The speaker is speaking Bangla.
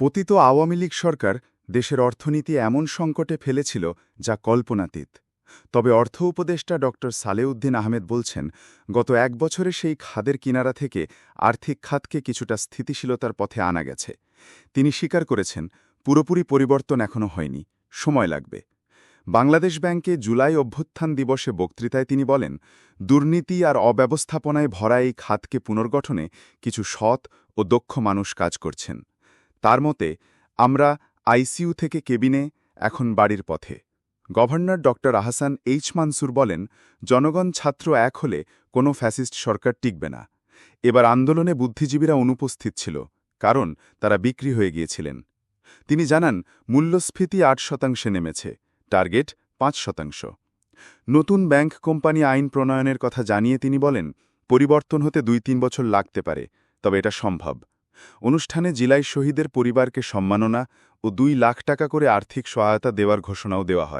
পতিত আওয়ামী লীগ সরকার দেশের অর্থনীতি এমন সংকটে ফেলেছিল যা কল্পনাতীত। তবে অর্থ উপদেষ্টা ড. সালেউদ্দিন আহমেদ বলছেন, গত এক বছরে সেই খাদের কিনারা থেকে আর্থিক খাতকে কিছুটা স্থিতিশীলতার পথে আনা গেছে। তিনি স্বীকার করেছেন, পুরোপুরি পরিবর্তন এখনও হয়নি, সময় লাগবে। বাংলাদেশ ব্যাংকে জুলাই অভ্যুত্থান দিবসে বক্তৃতায় তিনি বলেন, দুর্নীতি আর অব্যবস্থাপনায় ভরা এই খাতকে পুনর্গঠনে কিছু সৎ ও দক্ষ মানুষ কাজ করছেন। তার মতে, আমরা আইসিইউ থেকে কেবিনে, এখন বাড়ির পথে। Governor doctor Ahsan H Mansur বলেন, জনগণ ছাত্র এক হলে কোনো ফ্যাসিস্ট সরকার টিকবে না। এবার আন্দোলনে বুদ্ধিজীবীরা অনুপস্থিত ছিল, কারণ তারা বিক্রি হয়ে গিয়েছিলেন। তিনি জানান, মূল্যস্ফীতি আট শতাংশে নেমেছে, টার্গেট পাঁচ শতাংশ। নতুন ব্যাংক কোম্পানি আইন প্রণয়নের কথা জানিয়ে তিনি বলেন, পরিবর্তন হতে দুই তিন বছর লাগতে পারে, তবে এটা সম্ভব। অনুষ্ঠানে জিলাই শহীদের পরিবারকে সম্মাননা ও দুই লাখ টাকা করে আর্থিক সহায়তা দেওয়ার ঘোষণাও দেওয়া হয়।